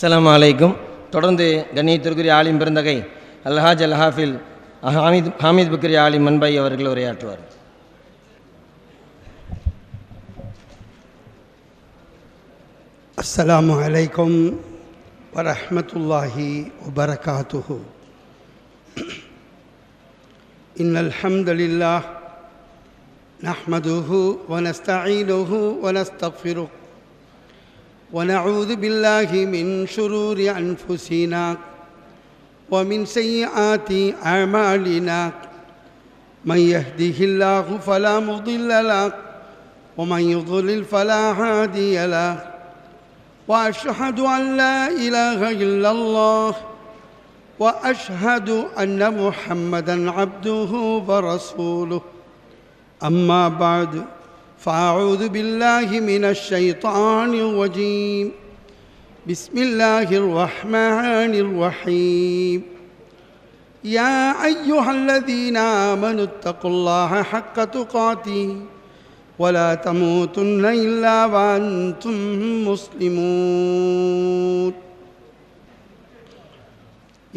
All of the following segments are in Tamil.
அஸ்ஸலாமு அலைக்கும் தொடர்ந்து கண்ணியத்திற்குரிய ஆலிம் பெருந்தகை அல்ஹாஜ் அல் ஹாஃபில் ஹாமித் ஹாமித் பக்ரி ஆலிம் மன்பாய் அவர்கள் உரையாற்றுவார் السلام عليكم ورحمة الله وبركاته إن الحمد لله نحمده ونستعينه ونستغفره ونعوذ بالله من شرور أنفسنا ومن سيئات أعمالنا. من يهده الله فلا مضل له ومن يضلل فلا هادي له. وأشهد أن لا إله إلا الله وأشهد أن محمدا عبده ورسوله. أما بعد فاعوذ بالله من الشيطان الرجيم بسم الله الرحمن الرحيم يا ايها الذين امنوا اتقوا الله حق تقاته ولا تموتن إلا وأنتم مسلمون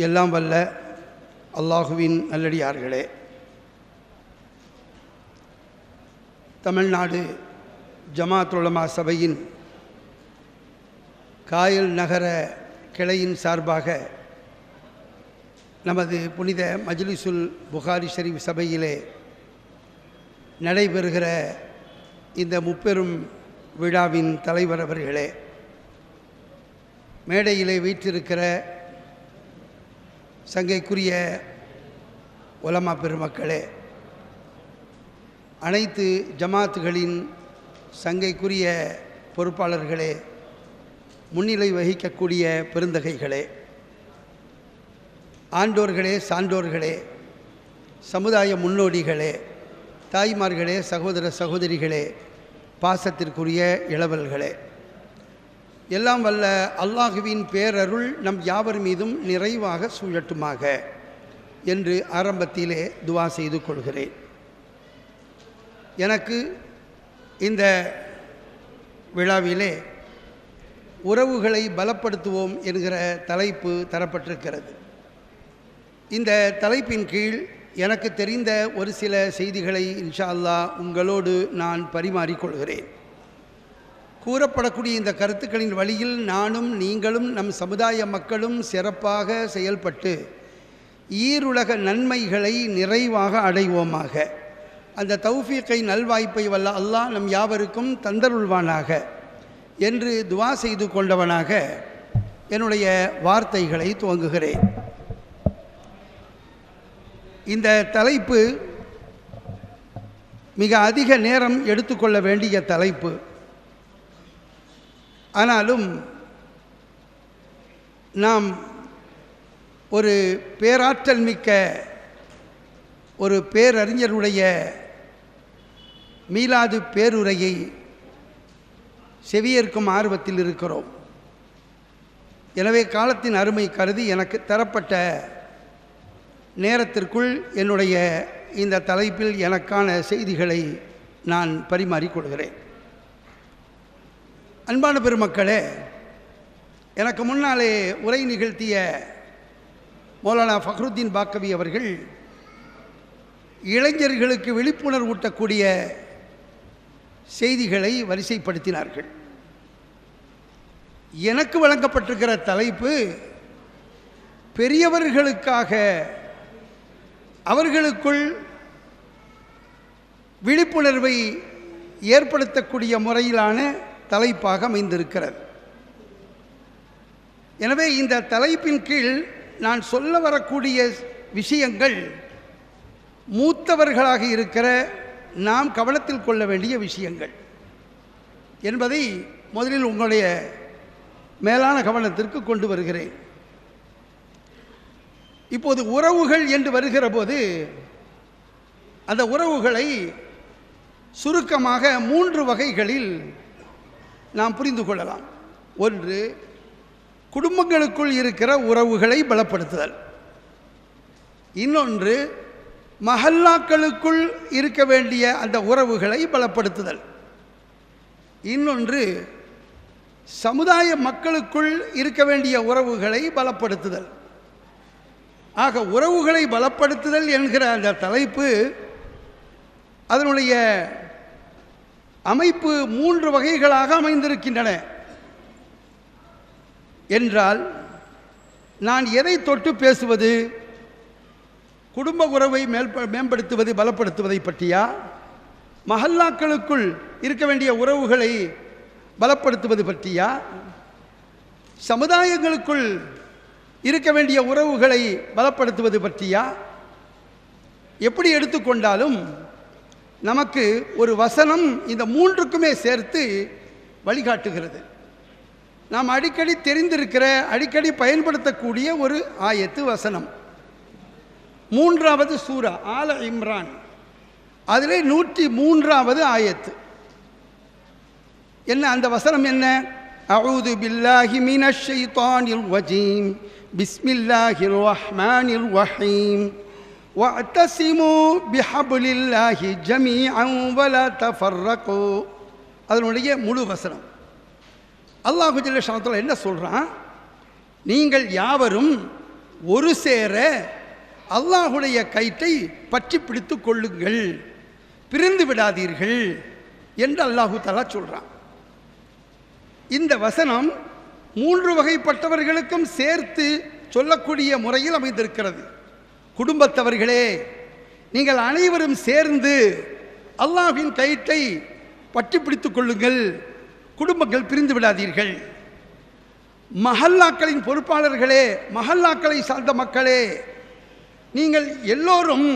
எல்லாம் வல்ல அல்லாஹுவின் நல்லடியார்களே தமிழ்நாடு ஜமாத் உலமா சபையின் காயல் நகர கிளையின் சார்பாக நமது புனித மஜ்லிசுல் புகாரி ஷரீஃப் சபையிலே நடைபெறுகிற இந்த முப்பெரும் விழாவின் தலைவர் அவர்களே மேடையிலே வீற்றிருக்கிற சங்கைக்குரிய உலமா பெருமக்களே அனைத்து ஜமாத்துகளின் சங்கைக்குரிய பொறுப்பாளர்களே முன்னிலை வகிக்கக்கூடிய பெருந்தகைகளே ஆண்டோர்களே சான்றோர்களே சமுதாய முன்னோடிகளே தாய்மார்களே சகோதர சகோதரிகளே பாசத்திற்குரிய இளவல்களே. எல்லாம் வல்ல அல்லாஹுவின் பேரருள் நம் யாவர் மீதும் நிறைவாக சூழட்டுமாக என்று ஆரம்பத்திலே துவா செய்து கொள்கிறேன். எனக்கு இந்த விழாவிலே உறவுகளை பலப்படுத்துவோம் என்கிற தலைப்பு தரப்பட்டிருக்கிறது. இந்த தலைப்பின் கீழ் எனக்கு தெரிந்த ஒரு சில செய்திகளை இன்ஷா அல்லாஹ் உங்களோடு நான் பரிமாறிக்கொள்கிறேன் கூறப்படக்கூடிய இந்த கருத்துக்களின் வழியில் நானும் நீங்களும் நம் சமுதாய மக்களும் சிறப்பாக செயல்பட்டு ஈருலக நன்மைகளை நிறைவாக அடைவோமாக. அந்த தௌஃபீக்கை நல்வாய்ப்பை வல்ல அல்லாஹ் நம் யாவருக்கும் தந்தருள்வானாக என்று துவா செய்து கொண்டவனாக என்னுடைய வார்த்தைகளை துவங்குகிறேன். இந்த தலைப்பு மிக அதிக நேரம் எடுத்துக்கொள்ள வேண்டிய தலைப்பு. ஆனாலும் நாம் ஒரு பேராற்றல் மிக்க ஒரு பேரறிஞருடைய மீளாது பேருரையை செவியேற்கும் ஆர்வத்தில் இருக்கிறோம். எனவே காலத்தின் அருமை கருதி எனக்கு தரப்பட்ட நேரத்திற்குள் என்னுடைய இந்த தலைப்பில் எனக்கான செய்திகளை நான் பரிமாறிக்கொள்கிறேன் அன்பான பெருமக்களே எனக்கு முன்னாலே உரை நிகழ்த்திய மௌலானா ஃபக்ருத்தீன் பாக்கவி அவர்கள் இளைஞர்களுக்கு விழிப்புணர்வு ஊட்டக்கூடிய செய்திகளை வரிசைப்படுத்தினார்கள். எனக்கு வழங்கப்பட்டிருக்கிற தலைப்பு பெரியவர்களுக்காக அவர்களுக்குள் விழிப்புணர்வை ஏற்படுத்தக்கூடிய முறையிலான தலைப்பாக அமைந்திருக்கிறது. எனவே இந்த தலைப்பின் கீழ் நான் சொல்ல வரக்கூடிய விஷயங்கள் மூத்தவர்களாக இருக்கிற நாம் கவனத்தில் கொள்ள வேண்டிய விஷயங்கள் என்பதை முதலில் உங்களுடைய மேலான கவனத்திற்கு கொண்டு வருகிறேன். இப்போது உறவுகள் என்று வருகிற போது அந்த உறவுகளை சுருக்கமாக மூன்று வகைகளில் நாம் புரிந்து கொள்ளலாம். ஒன்று குடும்பங்களுக்குள் இருக்கிற உறவுகளை பலப்படுத்துதல். இன்னொன்று மஹல்லாக்களுக்குள் இருக்க வேண்டிய அந்த உறவுகளை பலப்படுத்துதல். இன்னொன்று சமுதாய மக்களுக்குள் இருக்க வேண்டிய உறவுகளை பலப்படுத்துதல். ஆக உறவுகளை பலப்படுத்துதல் என்கிற அந்த தலைப்பு அதனுடைய அமைப்பு மூன்று வகைகளாக அமைந்திருக்கின்றன. என்றால் நான் எதை தொட்டு பேசுவது? குடும்ப உறவை மேல்ப மேம்படுத்துவது பலப்படுத்துவதை பற்றியா? மஹல்லாக்களுக்குள் இருக்க வேண்டிய உறவுகளை பலப்படுத்துவது பற்றியா? சமுதாயங்களுக்குள் இருக்க வேண்டிய உறவுகளை பலப்படுத்துவது பற்றியா? எப்படி எடுத்துக்கொண்டாலும் நமக்கு ஒரு வசனம் இந்த மூன்றுக்குமே சேர்த்து வழிகாட்டுகிறது. நாம் அடிக்கடி தெரிந்திருக்கிற அடிக்கடி பயன்படுத்தக்கூடிய ஒரு ஆயத்து வசனம். மூன்றாவது சூரா ஆல இம்ரான். அதிலே நூற்றி மூன்றாவது ஆயத்து. என்ன அந்த வசனம் என்ன? அவுது பில்லாஹி மினஷ் ஷைத்தானிர் வஜீம் பிஸ்மில்லாஹிர் ரஹ்மானிர் ரஹீம். வஅத்தஸிமு பிஹப்லில்லாஹி ஜமீஅன் வலா தஃபர்ரகு. அதனுடைய முழு வசனம். அல்லாஹு ஜல்ல என்ன சொல்கிறான் நீங்கள் யாவரும் ஒரு சேர அல்லாஹுடைய கயிற்றை பற்றி பிடித்து கொள்ளுங்கள். பிரிந்து விடாதீர்கள் என்று அல்லாஹு தலா சொல்கிறான் இந்த வசனம் மூன்று வகைப்பட்டவர்களுக்கும் சேர்த்து சொல்லக்கூடிய முறையில் அமைந்திருக்கிறது. குடும்பத்தவர்களே நீங்கள் அனைவரும் சேர்ந்து அல்லாஹின் கயிற்றை பற்றி பிடித்து கொள்ளுங்கள். குடும்பங்கள் பிரிந்து விடாதீர்கள். மஹல்லாக்களின் பொறுப்பாளர்களே மஹல்லாக்களை சார்ந்த மக்களே நீங்கள் எல்லோரும்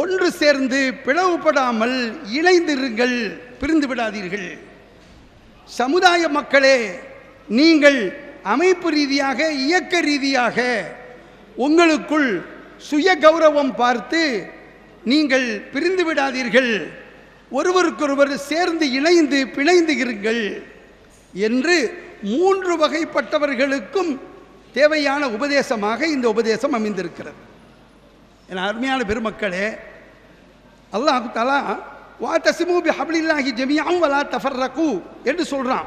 ஒன்று சேர்ந்து பிளவுபடாமல் இணைந்திருங்கள் பிரிந்து விடாதீர்கள். சமுதாய மக்களே நீங்கள் அமைப்பு ரீதியாக இயக்க ரீதியாக உங்களுக்குள் சுய கௌரவம் பார்த்து நீங்கள் பிரிந்து விடாதீர்கள். ஒருவருக்கொருவர் சேர்ந்து இணைந்து பிணைந்து இருங்கள் என்று மூன்று வகைப்பட்டவர்களுக்கும் தேவையான உபதேசமாக இந்த உபதேசம் அமைந்திருக்கிறது. என் அருமையான பெருமக்களே அல்லாஹு தலா வா பி ஹப்லில்லாஹி ஜமியாம் வலா தஃபர்ரகு என்று சொல்கிறான்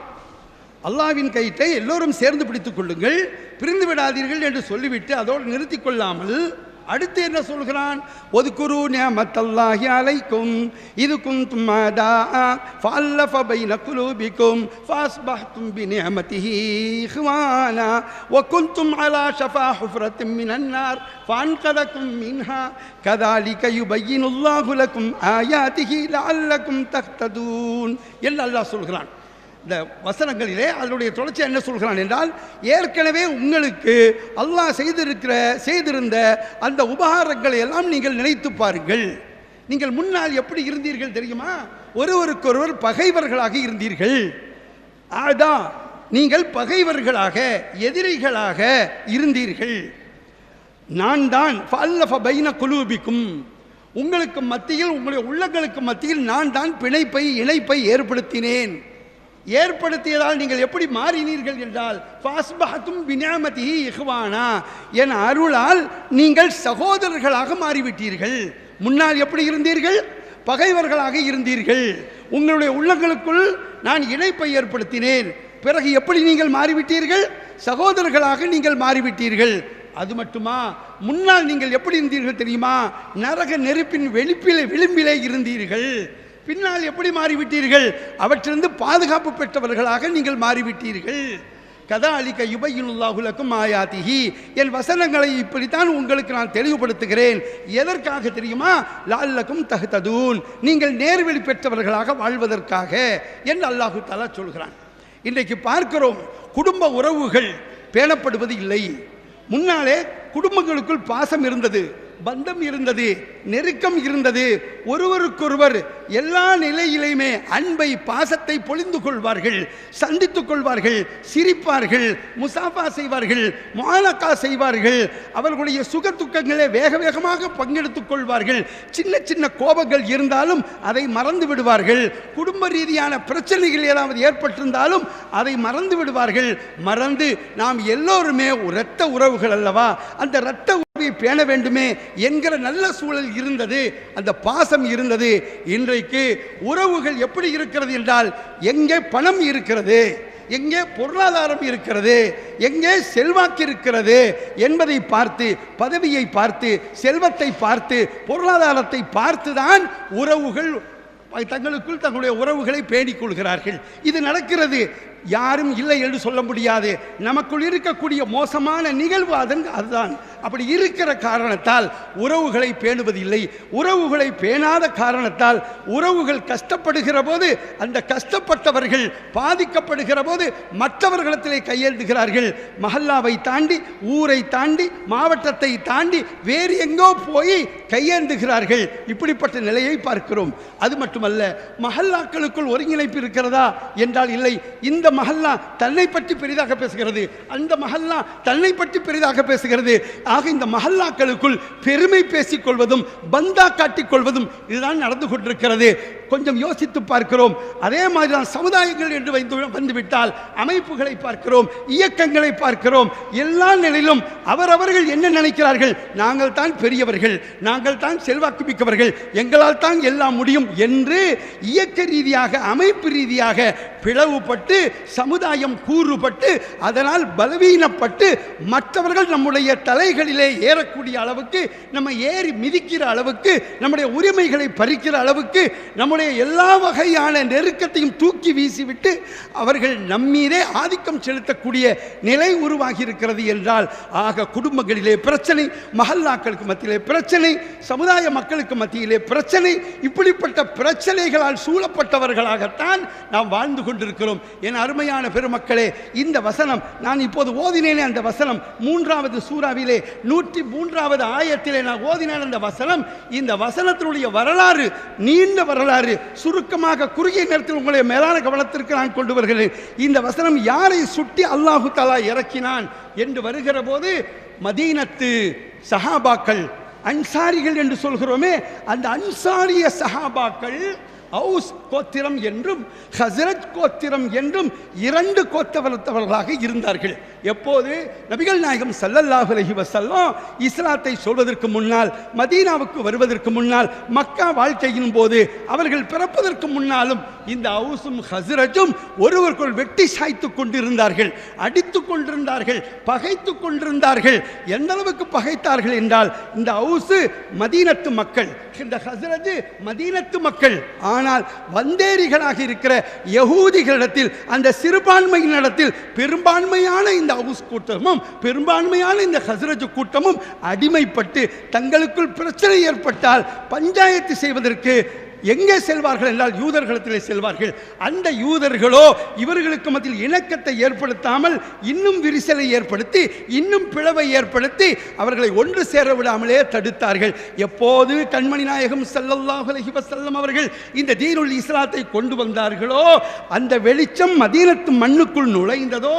அல்லாவின் கயிற்றை எல்லோரும் சேர்ந்து பிடித்துக் கொள்ளுங்கள் பிரிந்து விடாதீர்கள் என்று சொல்லிவிட்டு அதோடு நிறுத்திக் கொள்ளாமல் அடுத்து என்ன சொல்கிறான் ஒதுக்குரு நியமத்தல்லாஹி அலைக்கும் இது குந்தும் மாதா ஃபல்லஃப பைன குலூபிக்கும் ஃபாஸ்பஹ்தும் பி நியமதிஹி இஹ்வானா வ குந்தும் அலா ஷஃபா ஹுஃப்ரத்தின் மினன் நார் ஃபன்கதக்கும் மின்ஹா கதாலிக யுபையினுல்லாஹு லக்கும் ஆயாதிஹி லஅல்லக்கும் தஹ்ததூன் என்று அல்லாஹ் சொல்கிறான் இந்த வசனங்களிலே அதனுடைய தொடர்ச்சி என்ன சொல்கிறான் என்றால் ஏற்கனவே உங்களுக்கு அல்லாஹ் செய்திருக்கிற செய்திருந்த அந்த உபகாரங்களை எல்லாம் நீங்கள் நினைத்து பாருங்கள். நீங்கள் முன்னால் எப்படி இருந்தீர்கள் தெரியுமா? ஒருவருக்கொருவர் பகைவர்களாக இருந்தீர்கள். அதான் நீங்கள் பகைவர்களாக எதிரிகளாக இருந்தீர்கள். நான் தான் ஃபல்லஃப பைன குலூபிக்கும். உங்களுக்கு மத்தியில் உங்களுடைய உள்ளங்களுக்கு மத்தியில் நான் தான் பிணைப்பை இணைப்பை ஏற்படுத்தினேன். ஏற்படுத்தியதால் நீங்கள் எப்படி மாறினீர்கள் என்றால் ஃபாஸ்பஹத்தும் வினாமதி இஹ்வானா என் அருளால் நீங்கள் சகோதரர்களாக மாறிவிட்டீர்கள். முன்னால் எப்படி இருந்தீர்கள்? பகைவர்களாக இருந்தீர்கள். உங்களுடைய உள்ளங்களுக்குள் நான் இணைப்பை ஏற்படுத்தினேன். பிறகு எப்படி நீங்கள் மாறிவிட்டீர்கள்? சகோதரர்களாக நீங்கள் மாறிவிட்டீர்கள். அது மட்டுமா? முன்னால் நீங்கள் எப்படி இருந்தீர்கள் தெரியுமா? நரக நெருப்பின் வெளிப்பிலே விளிம்பிலே இருந்தீர்கள். பின்னால் எப்படி மாறிவிட்டீர்கள்? அவற்றிலிருந்து பாதுகாப்பு பெற்றவர்களாக நீங்கள் மாறிவிட்டீர்கள். கதா அலிக்க யுபையினுல்லாஹுலக்கும் ஆயாத்திஹி. என் வசனங்களை இப்படித்தான் உங்களுக்கு நான் தெளிவுபடுத்துகிறேன். எதற்காக தெரியுமா? லால்லக்கும் தகுததூன் நீங்கள் நேர்வழி பெற்றவர்களாக வாழ்வதற்காக என்று அல்லாஹு தலா சொல்கிறான். இன்றைக்கு பார்க்கிறோம் குடும்ப உறவுகள் பேணப்படுவது இல்லை. முன்னாலே குடும்பங்களுக்குள் பாசம் இருந்தது. பந்தம் இருந்தது நெருக்கம் இருந்தது. ஒருவருக்கொருவர் எல்லா நிலையிலையுமே அன்பை பாசத்தை பொழிந்து கொள்வார்கள் சந்தித்துக் கொள்வார்கள் சிரிப்பார்கள் முசாஃபா செய்வார்கள் மாலக்கா செய்வார்கள். அவர்களுடைய சுக துக்கங்களை வேக வேகமாக பங்கெடுத்துக் கொள்வார்கள். சின்ன சின்ன கோபங்கள் இருந்தாலும் அதை மறந்து விடுவார்கள். குடும்ப ரீதியான பிரச்சனைகள் ஏதாவது ஏற்பட்டிருந்தாலும் அதை மறந்து விடுவார்கள். மறந்து நாம் எல்லோருமே இரத்த உறவுகள் அல்லவா? அந்த இரத்த பேண வேண்டுமே என்கிற நல்ல சூழல் இருந்தது அந்த பாசம் இருந்தது. இன்றைக்கு உறவுகள் எப்படி இருக்கிறது என்றால் எங்கே பணம் இருக்கிறது எங்கே பொருளாதாரம் இருக்கிறது எங்கே செல்வாக்கு இருக்கிறது என்பதை பார்த்து பதவியை பார்த்து செல்வத்தை பார்த்து பொருளாதாரத்தை பார்த்துதான் உறவுகள் தங்களுக்குள் தங்களுடைய உறவுகளை பேணிக் கொள்கிறார்கள். இது நடக்கிறது. யாரும் இல்லை என்று சொல்ல முடியாது. நமக்குள் இருக்கக்கூடிய மோசமான நிகழ்வு அதன் அதுதான். அப்படி இருக்கிற காரணத்தால் உறவுகளை பேணுவதில்லை. உறவுகளை பேணாத காரணத்தால் உறவுகள் கஷ்டப்படுகிற போது அந்த கஷ்டப்பட்டவர்கள் பாதிக்கப்படுகிற போது மற்றவர்களிடத்திலே கையெழுத்துகிறார்கள் மஹல்லாவை தாண்டி ஊரை தாண்டி மாவட்டத்தை தாண்டி வேறு எங்கோ போய் கையேந்துகிறார்கள். இப்படிப்பட்ட நிலையை பார்க்கிறோம். அது மட்டுமல்ல மஹல்லாக்களுக்குள் ஒருங்கிணைப்பு இருக்கிறதா? என்றால் இல்லை. இந்த மஹல்லா தன்னை பற்றி பெரிதாக பேசுகிறது. அந்த மஹல்லா தன்னை பற்றி பெரிதாக பேசுகிறது. ஆக இந்த மஹல்லாக்களுக்குள் பெருமை பேசிக்கொள்வதும் பந்தா காட்டிக்கொள்வதும் இதுதான் நடந்து கொண்டிருக்கிறது. கொஞ்சம் யோசித்து பார்க்கிறோம். அதே மாதிரி தான் சமுதாயங்கள் என்று வந்து வந்துவிட்டால் அமைப்புகளை பார்க்கிறோம் இயக்கங்களை பார்க்கிறோம். எல்லா நிலையிலும் அவரவர்கள் என்ன நினைக்கிறார்கள்? நாங்கள் தான் பெரியவர்கள் நாங்கள் தான் செல்வாக்கு மிக்கவர்கள் எங்களால் தான் எல்லாம் முடியும் என்று இயக்க ரீதியாக அமைப்பு ரீதியாக பிளவுபட்டு சமுதாயம் கூறுபட்டு அதனால் பலவீனப்பட்டு மற்றவர்கள் நம்முடைய தலைகளிலே ஏறக்கூடிய அளவுக்கு நம்ம ஏறி மிதிக்கிற அளவுக்கு நம்முடைய உரிமைகளை பறிக்கிற அளவுக்கு நம்ம நம்முடைய எல்லா வகையான நெருக்கத்தையும் தூக்கி வீசிவிட்டு அவர்கள் நம்மீதே ஆதிக்கம் செலுத்தக்கூடிய நிலை உருவாகி இருக்கிறது என்றால் ஆக குடும்பங்களிலே பிரச்சனை மஹல்லாக்களுக்கு மத்தியிலே பிரச்சனை சமுதாய மக்களுக்கு மத்தியிலே பிரச்சனை இப்படிப்பட்ட பிரச்சனைகளால் சூழப்பட்டவர்களாகத்தான் நாம் வாழ்ந்து கொண்டிருக்கிறோம். என் அருமையான பெருமக்களே இந்த வசனம் நான் இப்போது ஓதினேனே அந்த வசனம் மூன்றாவது சூறாவிலே நூற்றி மூன்றாவது ஆயத்திலே நான் ஓதினேன் அந்த வசனம் இந்த வசனத்தினுடைய வரலாறு நீண்ட வரலாறு சுருக்கமாக குறுகிய நேரத்தில் உங்களுடைய மேலான கவனத்திற்கு நான் கொண்டு வருகிறேன். இந்த வசனம் யாரை சுட்டி அல்லாஹு தாலா இறக்கினான் என்று வருகிற போது மதீனத்து சஹாபாக்கள் அன்சாரிகள் என்று சொல்கிறோமே அந்த அன்சாரிய சஹாபாக்கள் அவுஸ் கோத்திரம் என்றும் ஹசரத் கோத்திரம் என்றும் இரண்டு கோத்தவரத்தவர்களாக இருந்தார்கள். எப்போது? நபிகள் நாயகம் சல்லல்லாஹு அலஹி வசல்லம் இஸ்லாத்தை சொல்வதற்கு முன்னால் மதீனாவுக்கு வருவதற்கு முன்னால் மக்கா வாழ்க்கையின் போது அவர்கள் பிறப்பதற்கு முன்னாலும் இந்த அவுசும் ஹசரஜும் ஒருவருக்குள் வெட்டி சாய்த்து கொண்டிருந்தார்கள். அடித்து கொண்டிருந்தார்கள் பகைத்து கொண்டிருந்தார்கள். எந்த அளவுக்கு பகைத்தார்கள் என்றால் இந்த அவுசு மதீனத்து மக்கள் இந்த ஹசரஜு மதீனத்து மக்கள். ஆனால் வந்தேரிகளாக இருக்கிற யகூதிகளிடத்தில் அந்த சிறுபான்மையினிடத்தில் பெரும்பான்மையான இந்த அவுஸ் கூட்டமும் பெரும்பான்மையான இந்த ஹசரஜ் கூட்டமும் அடிமைப்பட்டு தங்களுக்குள் பிரச்சனை ஏற்பட்டால் பஞ்சாயத்து செய்வதற்கு எங்கே செல்வார்கள் என்றால் யூதர்களிடத்திலே செல்வார்கள். அந்த யூதர்களோ இவர்களுக்கு மத்தியில் இணக்கத்தை ஏற்படுத்தாமல் இன்னும் விரிசலை ஏற்படுத்தி இன்னும் பிளவை ஏற்படுத்தி அவர்களை ஒன்று சேர விடாமலே தடுத்தார்கள். எப்போது கண்மணி நாயகம் ஸல்லல்லாஹு அவர்கள் இந்த தீனுல் இஸ்லாத்தை கொண்டு வந்தார்களோ அந்த வெளிச்சம் மதீனத்து மண்ணுக்குள் நுழைந்ததோ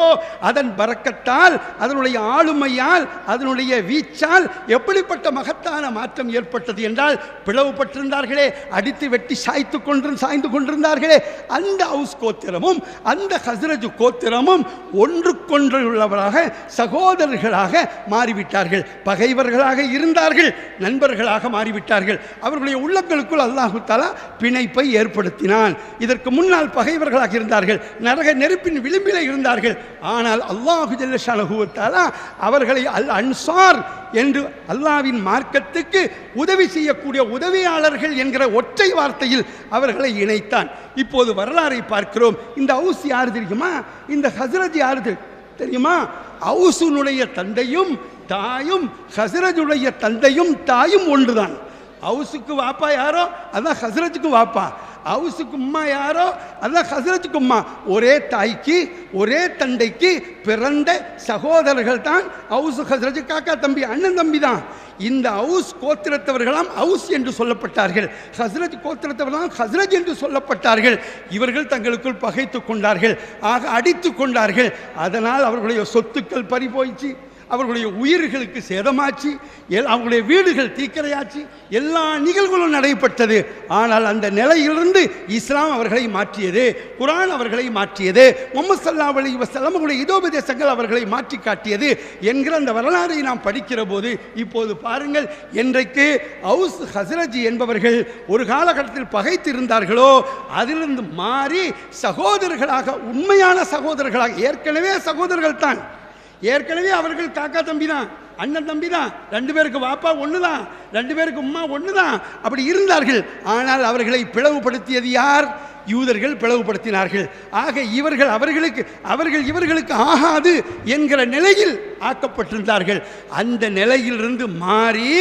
அதன் பறக்கத்தால் அதனுடைய ஆளுமையால் அதனுடைய வீச்சால் எப்படிப்பட்ட மகத்தான மாற்றம் ஏற்பட்டது என்றால் பிளவுபட்டிருந்தார்களே அடித்து வெட்டி சாய்த்து கொண்டு சாய்ந்து கொண்டிருந்தார்களே அந்த ஹவுஸ் கோத்திரமும் அந்த ஹசரஜ் கோத்திரமும் ஒன்றுக்கொன்று உள்ளவராக சகோதரர்களாக மாறிவிட்டார்கள். பகைவர்களாக இருந்தார்கள் நண்பர்களாக மாறிவிட்டார்கள். அவர்களுடைய உள்ளங்களுக்குள் அல்லாஹு தாலா பிணைப்பை ஏற்படுத்தினான். இதற்கு முன்னால் பகைவர்களாக இருந்தார்கள் நரக நெருப்பின் விளிம்பிலே இருந்தார்கள். ஆனால் அல்லாஹு ஜல்லஷாலஹுவத்தாலா அவர்களை அல் அன்சார் என்று அல்லாவின் மார்க்கத்துக்கு உதவி செய்யக்கூடிய உதவியாளர்கள் என்கிற ஒற்றை வார்த்தையில் அவர்களை இணைத்தான். இப்போது வரலாறை பார்க்கிறோம். இந்த ஹவுஸ் யார் தெரியுமா? இந்த ஹசரத் யார் தெரியுமா? ஹவுசுனுடைய தந்தையும் தாயும் ஹசரஜுடைய தந்தையும் தாயும் ஒன்றுதான். ஹவுஸுக்கு வாப்பா யாரோ? அதான் ஹசரத்துக்கு வாப்பா. ஹவுஸுக்கு உம்மா யாரோ? அதான் ஹசரத்துக்கு உம்மா. ஒரே தாய்க்கு ஒரே தந்தைக்கு பிறந்த சகோதரர்கள் தான் ஹவுஸ் ஹசரத் காக்கா தம்பி அண்ணன் தம்பி தான். இந்த ஹவுஸ் கோத்திரத்தவர்களாம் ஹவுஸ் என்று சொல்லப்பட்டார்கள். ஹசரத் கோத்திரத்தவர்களாம் ஹசரத் என்று சொல்லப்பட்டார்கள். இவர்கள் தங்களுக்குள் பகைத்து கொண்டார்கள். ஆக அடித்து கொண்டார்கள். அதனால் அவர்களுடைய சொத்துக்கள் பறி போயிடுச்சு அவர்களுடைய உயிர்களுக்கு சேதமாச்சு எல் அவர்களுடைய வீடுகள் தீக்கரையாச்சு எல்லா நிகழ்வுகளும் நடைபெற்றது. ஆனால் அந்த நிலையிலிருந்து இஸ்லாம் அவர்களை மாற்றியது குரான் அவர்களை மாற்றியது முகமது சல்லா அலி வசல்லம் இதோபதேசங்கள் அவர்களை மாற்றி காட்டியது என்கிற அந்த வரலாறை நாம் படிக்கிற போது இப்போது பாருங்கள் என்றைக்கு அவுஸ் ஹசரஜி என்பவர்கள் ஒரு காலகட்டத்தில் பகைத்திருந்தார்களோ அதிலிருந்து மாறி சகோதரர்களாக உண்மையான சகோதரர்களாக ஏற்கனவே சகோதரர்கள் தான் ஏற்கனவே அவர்கள் காக்கா தம்பி தான் அண்ணன் தம்பி தான் ரெண்டு பேருக்கு வாப்பா ஒன்று தான் ரெண்டு பேருக்கு உம்மா ஒன்று தான் அப்படி இருந்தார்கள். ஆனால் அவர்களை பிளவுபடுத்தியது யார்? யூதர்கள் பிளவுபடுத்தினார்கள். ஆக இவர்கள் அவர்களுக்கு அவர்கள் இவர்களுக்கு ஆகாது என்கிற நிலையில் ஆக்கப்பட்டிருந்தார்கள். அந்த நிலையிலிருந்து மாறி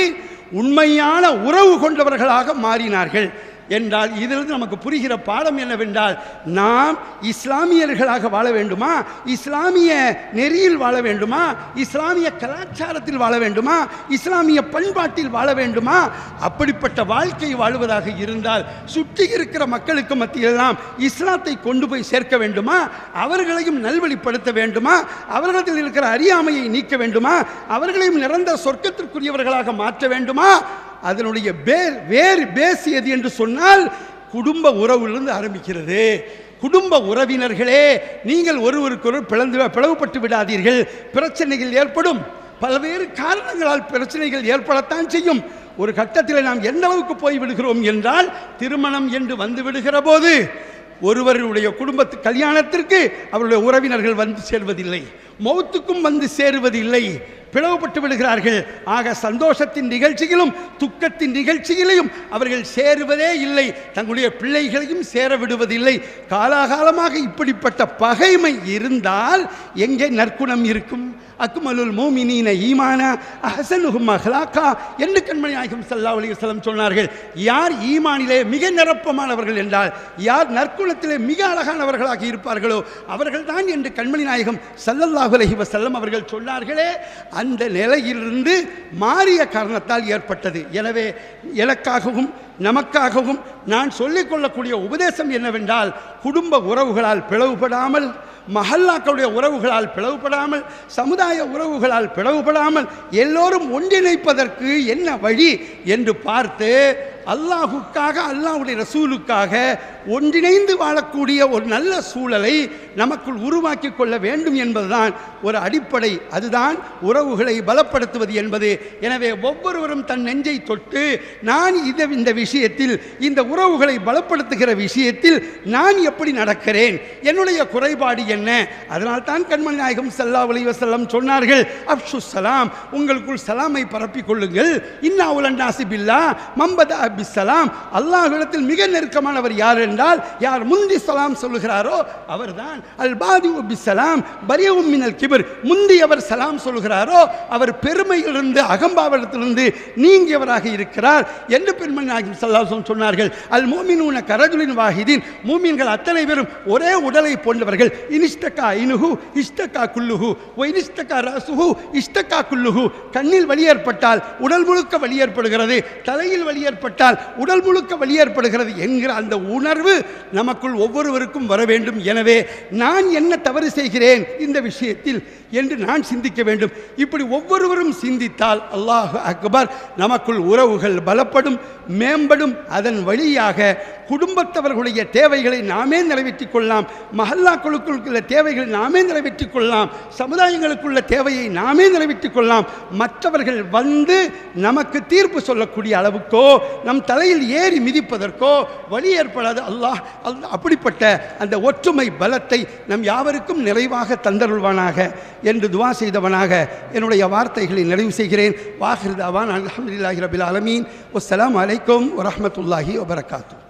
உண்மையான உறவு கொண்டவர்களாக மாறினார்கள். என்றால் இதிலிருந்து நமக்கு புரிகிற பாடம் என்னவென்றால் நாம் இஸ்லாமியர்களாக வாழ வேண்டுமா? இஸ்லாமிய நெறியில் வாழ வேண்டுமா? இஸ்லாமிய கலாச்சாரத்தில் வாழ வேண்டுமா? இஸ்லாமிய பண்பாட்டில் வாழ வேண்டுமா? அப்படிப்பட்ட வாழ்க்கை வாழ்வதாக இருந்தால் சுற்றி இருக்கிற மக்களுக்கு மத்தியெல்லாம் இஸ்லாத்தை கொண்டு போய் சேர்க்க வேண்டுமா? அவர்களையும் நல்வழிப்படுத்த வேண்டுமா? அவர்களிடத்தில் இருக்கிற அறியாமையை நீக்க வேண்டுமா? அவர்களையும் நிரந்தர சொர்க்கத்திற்குரியவர்களாக மாற்ற வேண்டுமா? அதனுடைய பேர் வேறு பேஸ் எது என்று சொன்னால் குடும்ப உறவிலிருந்து ஆரம்பிக்கிறது. குடும்ப உறவினர்களே நீங்கள் ஒருவருக்கொருவர் பிளந்து பிளவுபட்டு விடாதீர்கள். பிரச்சனைகள் ஏற்படும். பல்வேறு காரணங்களால் பிரச்சனைகள் ஏற்படத்தான் செய்யும். ஒரு கட்டத்தில் நாம் எந்த அளவுக்கு போய் விடுகிறோம் என்றால் திருமணம் என்று வந்து விடுகிற போது ஒருவருடைய குடும்பத்து கல்யாணத்திற்கு அவருடைய உறவினர்கள் வந்து சேர்வதில்லை. மௌத்துக்கும் வந்து சேருவதில்லை பிளவுபட்டு விடுகிறார்கள். ஆக சந்தோஷத்தின் நிகழ்ச்சியிலும் துக்கத்தின் நிகழ்ச்சியிலையும் அவர்கள் சேருவதே இல்லை. தங்களுடைய பிள்ளைகளையும் சேர விடுவதில்லை. காலாகாலமாக இப்படிப்பட்ட பகைமை இருந்தால் எங்கே நற்குணம் இருக்கும்? அக்மலுல் மோமினீன ஈமான அஹசனுகும் அஹ்லாக்கா என்று கண்மணி நாயகம் சல்லா அலிவசலம் சொன்னார்கள். யார் ஈமானிலே மிக நிரப்பமானவர்கள் என்றால் யார் நற்குணத்திலே மிக அழகானவர்களாக இருப்பார்களோ அவர்கள்தான் என்று கண்மணி நாயகம் சல்லல்லாஹு அலைஹி அவர்கள் சொன்னார்களே அந்த நிலையிலிருந்து மாறிய காரணத்தால் ஏற்பட்டது. எனவே எனக்காகவும் நமக்காகவும் நான் சொல்லிக்கொள்ளக்கூடிய உபதேசம் என்னவென்றால் குடும்ப உறவுகளால் பிளவுபடாமல் மஹல்லாக்களுடைய உறவுகளால் பிளவுபடாமல் சமுதாய உறவுகளால் பிளவுபடாமல் எல்லோரும் ஒன்றிணைப்பதற்கு என்ன வழி என்று பார்த்து அல்லாஹுக்காக அல்லாஹுடைய ரசூலுக்காக ஒன்றிணைந்து வாழக்கூடிய ஒரு நல்ல சூழலை நமக்குள் உருவாக்கி கொள்ள வேண்டும் என்பதுதான் ஒரு அடிப்படை. அதுதான் உறவுகளை பலப்படுத்துவது என்பது. எனவே ஒவ்வொருவரும் தன் நெஞ்சை தொட்டு நான் இதை இந்த விஷயத்தில் இந்த உறவுகளை பலப்படுத்துகிற விஷயத்தில் நான் எப்படி நடக்கிறேன்? என்னுடைய குறைபாடு என்ன? அதனால் தான் கண்மணி நாயகம் சல்லா அலி செல்லம் சொன்னார்கள் அப்சு சலாம் உங்களுக்குள் சலாமை பரப்பிக் கொள்ளுங்கள். இன்னா உலண்டாசி பில்லா மம்பதா அபிசலாம் அல்லாஹ்விடத்தில் மிக நெருக்கமானவர் யார் என்றால் யார் முந்தி சலாம் சொல்லுகிறாரோ அவர்தான். அல் பாதி உபி சலாம் பரியவும் மினல் கிபர். முந்தியவர் சலாம் சொல்லுகிறாரோ அவர் பெருமையிலிருந்து அகம்பாவத்திலிருந்து நீங்கியவராக இருக்கிறார் என்று பெண்மணி நாயகம் சல்லாசம் சொன்னார்கள். அல் மோமினூன கரதுலின் வாஹிதின் மூமின்கள் அத்தனை பேரும் ஒரே உடலை போன்றவர்கள். இனி இனிஷ்டகா இனுகு இஷ்டகா குல்லுகு ஒ ராசுகு இஷ்டகா குல்லுகு கண்ணில் வலி ஏற்பட்டால் உடல் முழுக்க வலி ஏற்படுகிறது தலையில் வலி ஏற்பட்டால் உடல் முழுக்க வலி ஏற்படுகிறது என்கிற அந்த உணர்வு நமக்குள் ஒவ்வொருவருக்கும் வர வேண்டும். எனவே நான் என்ன தவறு செய்கிறேன் இந்த விஷயத்தில் என்று நான் சிந்திக்க வேண்டும். இப்படி ஒவ்வொருவரும் சிந்தித்தால் அல்லாஹ் அக்பர் நமக்குள் உறவுகள் பலப்படும் மேம்படும். அதன் வழியாக குடும்பத்தவர்களுடைய தேவைகளை நாமே நிறைவேற்றிக் கொள்ளலாம். மஹல்லாக்களுக்குள்ள தேவைகளை நாமே நிறைவேற்றிக் கொள்ளலாம். சமுதாயங்களுக்குள்ள தேவையை நாமே நிறைவேற்றிக் கொள்ளலாம். மற்றவர்கள் வந்து நமக்கு தீர்ப்பு சொல்லக்கூடிய அளவுக்கோ நம் தலையில் ஏறி மிதிப்பதற்கோ வழி ஏற்படாது. அல்லாஹ் அல்லாஹ் அப்படிப்பட்ட அந்த ஒற்றுமை பலத்தை நம் யாவருக்கும் நிறைவாக தந்தருள்வானாக என்று துவா செய்தவனாக என்னுடைய வார்த்தைகளை நிறைவு செய்கிறேன். வாஹிருதாவான் அலமதுல்லாஹி ரபில் அலமீன் வஸ்ஸலாமு அலைக்கும் வரமத்துல்லாஹி வபரகாத்தூ